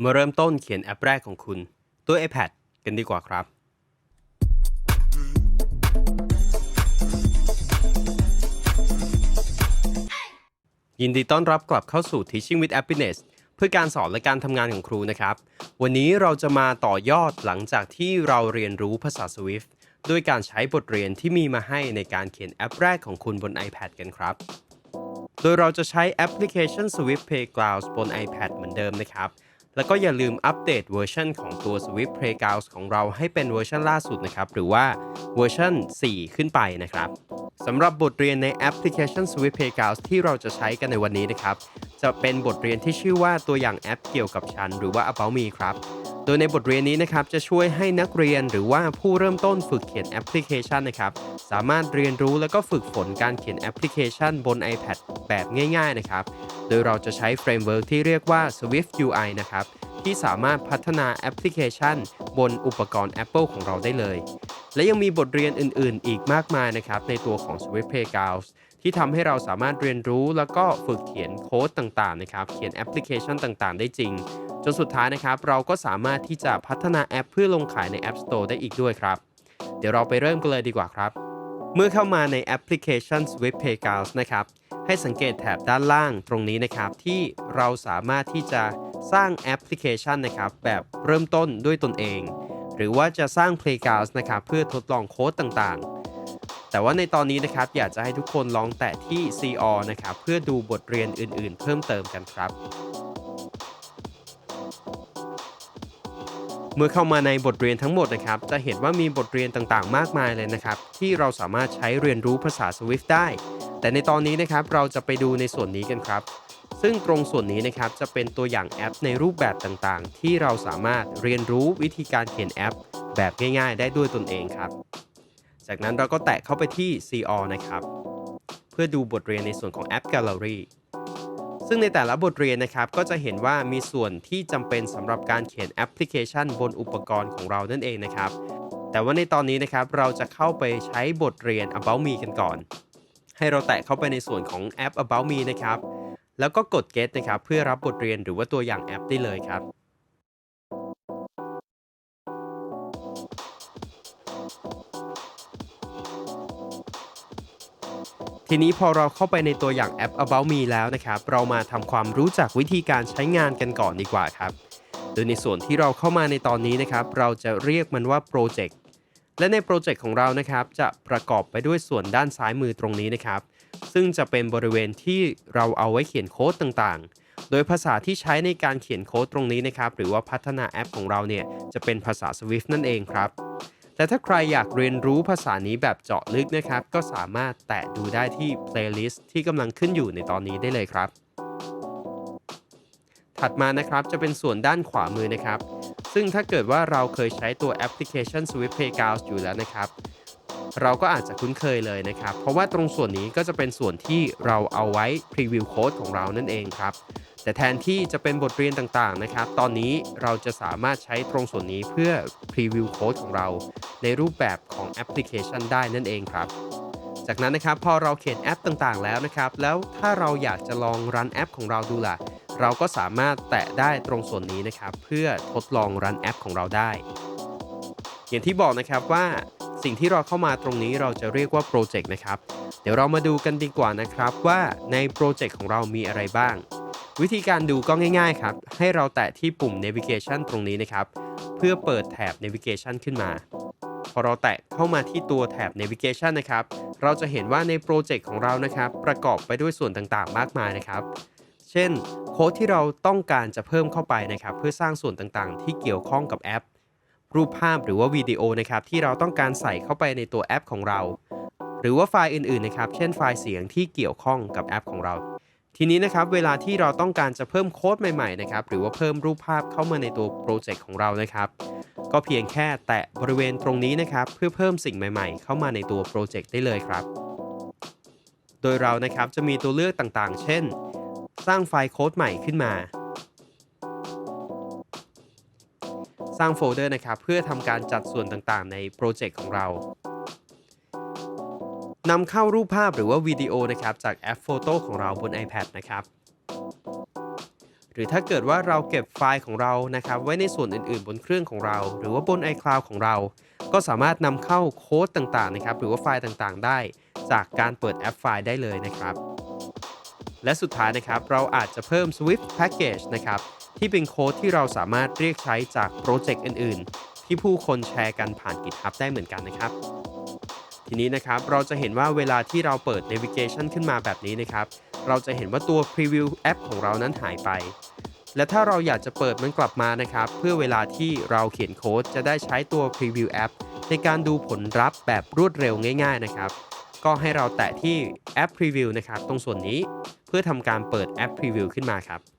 มาเริ่มต้นเขียนแอปแรกของคุณด้วย iPad กันดีกว่าครับ ยินดีต้อนรับกลับเข้าสู่ Teaching with Happiness เพื่อการสอนและการทำงานของครูนะครับ วันนี้เราจะมาต่อยอดหลังจากที่เราเรียนรู้ภาษา Swift ด้วยการใช้บทเรียนที่มีมาให้ในการเขียนแอปแรกของคุณบน iPad กันครับ โดยเราจะใช้แอปพลิเคชัน Swift Playgrounds บน iPad เหมือนเดิมนะครับ แล้วก็อย่าลืมอัปเดตเวอร์ชันของตัว Swift Playgrounds ของเราให้เป็นเวอร์ชันล่าสุดนะครับ หรือว่าเวอร์ชัน4 ขึ้นไปนะครับสำหรับบทเรียนในแอปพลิเคชัน Swift Playgrounds ที่เราจะใช้กันในวันนี้นะครับ จะเป็นบทเรียนที่ชื่อว่าตัวอย่างแอปเกี่ยวกับฉัน หรือว่า About Me ครับ โดยในบทเรียนนี้นะครับจะช่วยให้นักเรียนหรือว่าผู้เริ่มต้นฝึกเขียนแอปพลิเคชันนะครับสามารถเรียนรู้แล้วก็ฝึกฝนการเขียนแอปพลิเคชันบน iPad แบบง่ายๆนะครับโดยเราจะใช้เฟรมเวิร์กที่เรียกว่า Swift UI นะครับที่สามารถพัฒนาแอปพลิเคชัน บนอุปกรณ์ Apple ของเราได้เลย และยังมีบทเรียนอื่นๆ อีกมากมายนะครับในตัวของ Swift Playgrounds ที่ทำให้เราสามารถเรียนรู้แล้วก็ฝึกเขียนโค้ดต่างๆนะครับ เขียนแอปพลิเคชันต่างๆ ได้จริง จนสุดท้ายนะครับ เราก็สามารถที่จะพัฒนาแอปเพื่อลงขายใน App Store ได้อีกด้วยครับ เดี๋ยวเราไปเริ่มกันเลยดีกว่าครับ เมื่อเข้ามาในแอปพลิเคชัน Swift Playgrounds นะครับ ให้สังเกตแถบด้านล่างตรงนี้นะครับ ที่เราสามารถที่จะสร้างแอปพลิเคชันนะครับ แบบเริ่มต้นด้วยตนเอง หรือว่าจะสร้าง p l a y g o u s นะครับเพื่อทดลองโค้ดต่างๆแต่ว่าในตอนนี้นะครับอยากจะให้ทุกคนลองแตะที่ CO นะครับ เพื่อดูบทเรียนอื่นๆ เพิ่มเติมกันครับ เมื่อเข้ามาในบทเรียนทั้งหมดนะครับ จะเห็นว่ามีบทเรียนต่างๆ มากมายเลยนะครับ ที่เราสามารถใช้เรียนรู้ภาษา Swift ได้ แต่ในตอนนี้นะครับเราจะไปดูในส่วนนี้กันครับ ซึ่งตรงส่วนนี้นะครับจะเป็นตัวอย่างแอปในรูปแบบต่างๆ ที่เราสามารถเรียนรู้วิธีการเขียนแอป แบบง่ายๆ ได้ด้วยตนเองครับ จากนั้นเราก็แตะเข้าไปที่ CO นะครับ เพื่อดูบทเรียนในส่วนของแอป Gallery ซึ่งในแต่ละบทเรียนนะครับก็จะเห็นว่ามีส่วนที่จำเป็นสำหรับการเขียนแอปพลิเคชันบนอุปกรณ์ของเรานั่นเองนะครับ แต่ว่าในตอนนี้นะครับเราจะเข้าไปใช้บทเรียน About Me กันก่อน ให้เราแตะเข้าไปในส่วนของแอป About Me นะครับ แล้วก็กด Get นะครับเพื่อรับบทเรียนหรือว่าตัวอย่างแอปได้เลยครับ ทีนี้พอเราเข้าไปในตัวอย่างแอป About Me แล้วนะครับ เรามาทำความรู้จักวิธีการใช้งานกันก่อนดีกว่าครับ โดยในส่วนที่เราเข้ามาในตอนนี้นะครับ เราจะเรียกมันว่าโปรเจกต์ และในโปรเจกต์ของเรานะครับ จะประกอบไปด้วยส่วนด้านซ้ายมือตรงนี้นะครับ ซึ่งจะเป็นบริเวณที่เราเอาไว้เขียนโค้ดต่างๆ โดยภาษาที่ใช้ในการเขียนโค้ดตรงนี้นะครับ หรือว่าพัฒนาแอปของเราเนี่ย จะเป็นภาษา Swift นั่นเองครับ แต่ถ้าใครอยากเรียนรู้ภาษานี้แบบเจาะลึกนะครับ ก็สามารถแตะดูได้ที่ playlist ที่กำลังขึ้นอยู่ในตอนนี้ได้เลยครับ ถัดมานะครับจะเป็นส่วนด้านขวามือนะครับ ซึ่งถ้าเกิดว่าเราเคยใช้ตัวแอปพลิเคชัน Swift Playgrounds อยู่แล้วนะครับเราก็อาจจะคุ้นเคยเลยนะครับ เพราะว่าตรงส่วนนี้ก็จะเป็นส่วนที่เราเอาไว้พรีวิวโค้ดของเรานั่นเองครับ แต่แทนที่จะเป็นบทเรียนต่างๆนะครับ ตอนนี้เราจะสามารถใช้ตรงส่วนนี้เพื่อพรีวิวโค้ดของเรา ในรูปแบบของแอปพลิเคชันได้นั่นเองครับ จากนั้นนะครับพอเราเขียนแอปต่างๆ แล้วนะครับ แล้วถ้าเราอยากจะลองรันแอปของเราดูล่ะ เราก็สามารถแตะได้ตรงส่วนนี้นะครับ เพื่อทดลองรันแอปของเราได้ อย่างที่บอกนะครับว่าสิ่งที่เราเข้ามาตรงนี้เราจะเรียกว่าโปรเจกต์นะครับ เดี๋ยวเรามาดูกันดีกว่านะครับว่าในโปรเจกต์ของเรามีอะไรบ้าง วิธีการดูก็ง่าย ๆ ครับ ให้เราแตะที่ปุ่ม navigation ตรงนี้นะครับ เพื่อเปิดแถบ navigation ขึ้นมา พอเราแตะเข้ามาที่ตัวแถบ navigation นะครับ เราจะเห็นว่าในโปรเจกต์ของเรานะครับ ประกอบไปด้วยส่วนต่างๆ มากมายนะครับ เช่น โค้ดที่เราต้องการจะเพิ่มเข้าไปนะครับ เพื่อสร้างส่วนต่างๆ ที่เกี่ยวข้องกับแอป รูปภาพหรือว่าวิดีโอนะครับที่เราต้องการใส่เข้าไปในตัวแอปของเรา หรือว่าไฟล์อื่นๆนะครับ เช่นไฟล์เสียงที่เกี่ยวข้องกับแอปของเรา ทีนี้นะครับเวลาที่เราต้องการจะเพิ่มโค้ดใหม่ๆนะครับหรือว่าเพิ่มรูปภาพเข้ามาในตัวโปรเจกต์ของเรานะครับ ก็เพียงแค่แตะบริเวณตรงนี้นะครับ เพื่อเพิ่มสิ่งใหม่ๆ เข้ามาในตัวโปรเจกต์ได้เลยครับ โดยเรานะครับจะมีตัวเลือกต่างๆ เช่น สร้างไฟล์โค้ดใหม่ขึ้นมา สร้างโฟลเดอร์นะครับเพื่อทำการจัดส่วนต่างๆ ในโปรเจกต์ของเรา นำเข้ารูปภาพหรือว่าวิดีโอนะครับจากแอปโฟโต้ของเราบน iPad นะครับหรือถ้าเกิดว่าเราเก็บไฟล์ของเรานะครับไว้ในส่วนอื่นๆ บนเครื่องของเรา หรือว่าบน iCloud ของเรา ก็สามารถนำเข้าโค้ดต่างๆนะครับหรือว่าไฟล์ต่างๆ ได้จากการเปิดแอปไฟล์ได้เลยนะครับ และสุดท้ายนะครับเราอาจจะเพิ่ม Swift Package นะครับที่เป็นโค้ดที่เราสามารถเรียกใช้จากโปรเจกต์อื่น ๆ ที่ผู้คนแชร์กันผ่าน GitHub ได้เหมือนกันนะครับ ทีนี้นะครับเราจะเห็นว่าเวลาที่เราเปิด navigation ขึ้นมาแบบนี้นะครับ เราจะเห็นว่าตัว preview แอปของเรานั้นหายไป และถ้าเราอยากจะเปิดมันกลับมานะครับ เพื่อเวลาที่เราเขียนโค้ดจะได้ใช้ตัว preview แอปในการดูผลลัพธ์แบบรวดเร็วง่าย ๆ นะครับ ก็ให้เราแตะที่แอป preview นะครับ ตรงส่วนนี้เพื่อทำการเปิดแอป preview ขึ้นมาครับ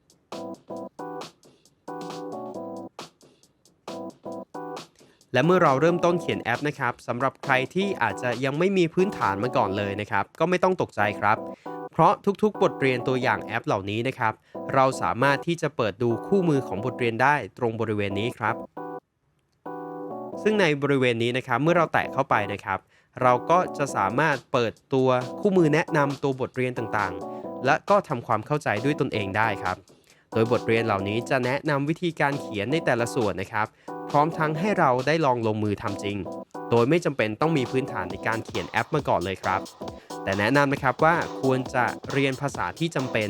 และเมื่อเราเริ่มต้นเขียนแอปนะครับสำหรับใครที่อาจจะยังไม่มีพื้นฐานมาก่อนเลยนะครับ ก็ไม่ต้องตกใจครับ เพราะทุกๆ บทเรียนตัวอย่างแอปเหล่านี้นะครับ เราสามารถที่จะเปิดดูคู่มือของบทเรียนได้ตรงบริเวณนี้ครับ ซึ่งในบริเวณนี้นะครับเมื่อเราแตะเข้าไปนะครับ เราก็จะสามารถเปิดตัวคู่มือแนะนำตัวบทเรียนต่างๆ และก็ทำความเข้าใจด้วยตนเองได้ครับ โดยบทเรียนเหล่านี้จะแนะนำวิธีการเขียนในแต่ละส่วนนะครับ พร้อมทั้งให้เราได้ลองลงมือทำจริง โดยไม่จำเป็นต้องมีพื้นฐานในการเขียนแอปมาก่อนเลยครับ แต่แนะนำนะครับว่าควรจะเรียนภาษาที่จำเป็น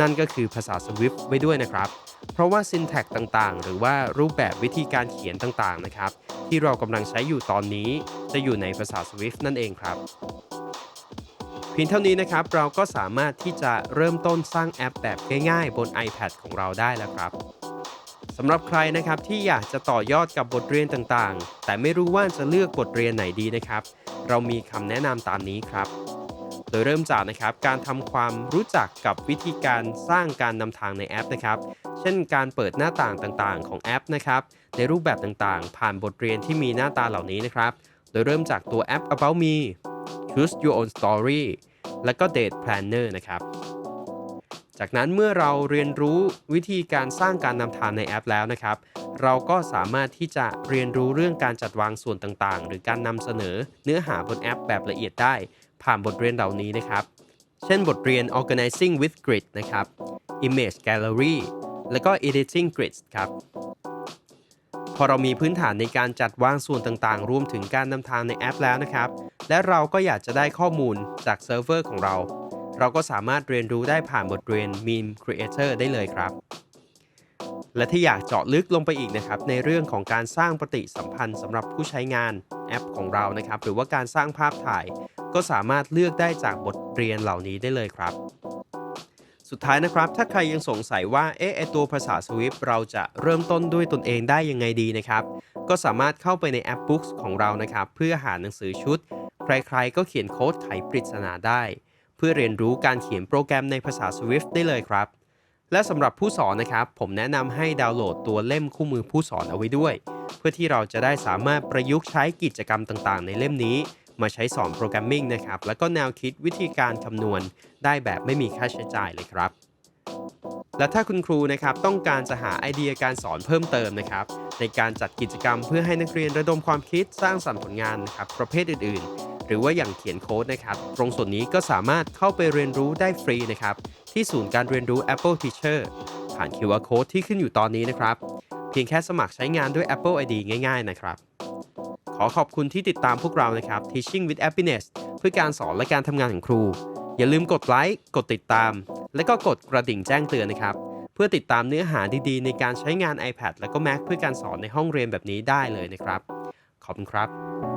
นั่นก็คือภาษา Swift ไว้ด้วยนะครับ เพราะว่า syntax ต่างๆ หรือว่ารูปแบบวิธีการเขียนต่างๆนะครับ ที่เรากำลังใช้อยู่ตอนนี้ จะอยู่ในภาษา Swift นั่นเองครับ เพียงเท่านี้นะครับเราก็สามารถที่จะเริ่มต้นสร้างแอปแบบง่ายๆ บน iPad ของเราได้แล้วครับสำหรับใครนะครับที่อยากจะต่อยอดกับบทเรียนต่างๆ แต่ไม่รู้ว่าจะเลือกบทเรียนไหนดีนะครับ เรามีคำแนะนำตามนี้ครับ โดยเริ่มจากนะครับการทำความรู้จักกับวิธีการสร้างการนำทางในแอปนะครับ เช่นการเปิดหน้าต่างต่างๆ ของแอปนะครับในรูปแบบต่างๆ ผ่านบทเรียนที่มีหน้าตาเหล่านี้นะครับ โดยเริ่มจากตัวแอป About Me Choose Your Own Story และก็ Date Planner นะครับ จากนั้นเมื่อเราเรียนรู้วิธีการสร้างการนำทางในแอปแล้วนะครับ เราก็สามารถที่จะเรียนรู้เรื่องการจัดวางส่วนต่างๆ หรือการนำเสนอเนื้อหาบนแอปแบบละเอียดได้ ผ่านบทเรียนเหล่านี้นะครับ เช่นบทเรียน Organizing with Grid นะครับ Image Gallery แล้วก็ Editing Grids ครับ พอเรามีพื้นฐานในการจัดวางส่วนต่างๆ รวมถึงการนำทางในแอปแล้วนะครับ และเราก็อยากจะได้ข้อมูลจากเซิร์ฟเวอร์ของเรา เราก็สามารถเรียนรู้ได้ผ่านบทเรียน Meme Creator ได้เลยครับ และที่อยากเจาะลึกลงไปอีกนะครับ ในเรื่องของการสร้างปฏิสัมพันธ์สำหรับผู้ใช้งานแอปของเรานะครับ หรือว่าการสร้างภาพถ่าย ก็สามารถเลือกได้จากบทเรียนเหล่านี้ได้เลยครับ สุดท้ายนะครับ ถ้าใครยังสงสัยว่าเอ๊ะไอตัวภาษา Swift เราจะเริ่มต้นด้วยตนเองได้ยังไงดีนะครับ ก็สามารถเข้าไปในแอป Books ของเรานะครับ เพื่อหาหนังสือชุด ใครๆ ก็เขียนโค้ดไขปริศนาได้ เพื่อเรียนรู้การเขียนโปรแกรมในภาษา Swift ได้เลยครับ และสำหรับผู้สอนนะครับ ผมแนะนำให้ดาวน์โหลดตัวเล่มคู่มือผู้สอนเอาไว้ด้วย เพื่อที่เราจะได้สามารถประยุกต์ใช้กิจกรรมต่างๆ ในเล่มนี้ มาใช้สอนโปรแกรมมิ่งนะครับ แล้วก็แนวคิดวิธีการคำนวณได้แบบไม่มีค่าใช้จ่ายเลยครับ และถ้าคุณครูนะครับต้องการจะหาไอเดียการสอนเพิ่มเติมนะครับ ในการจัดกิจกรรมเพื่อให้นักเรียนระดมความคิดสร้างสรรค์ผลงานนะครับประเภทอื่น ๆ หรือว่าอย่างเขียนโค้ดนะครับ ตรงส่วนนี้ก็สามารถเข้าไปเรียนรู้ได้ฟรีนะครับ ที่ศูนย์การเรียนรู้ Apple Teacher ผ่าน QR Code ที่ขึ้นอยู่ตอนนี้นะครับ เพียงแค่สมัครใช้งานด้วย Apple ID ง่าย ๆ นะครับ อขอบคุณที่ติดตามพวกเรานะครับ Teaching with Happiness เพื่อการสอนและการทำงานของครู อย่าลืมกดไลค์ กดติดตาม และก็กดกระดิ่งแจ้งเตือนนะครับ เพื่อติดตามเนื้อหาดีๆ ในการใช้งาน iPad และก็ Mac เพื่อการสอนในห้องเรียนแบบนี้ได้เลยนะครับ ขอบคุณครับ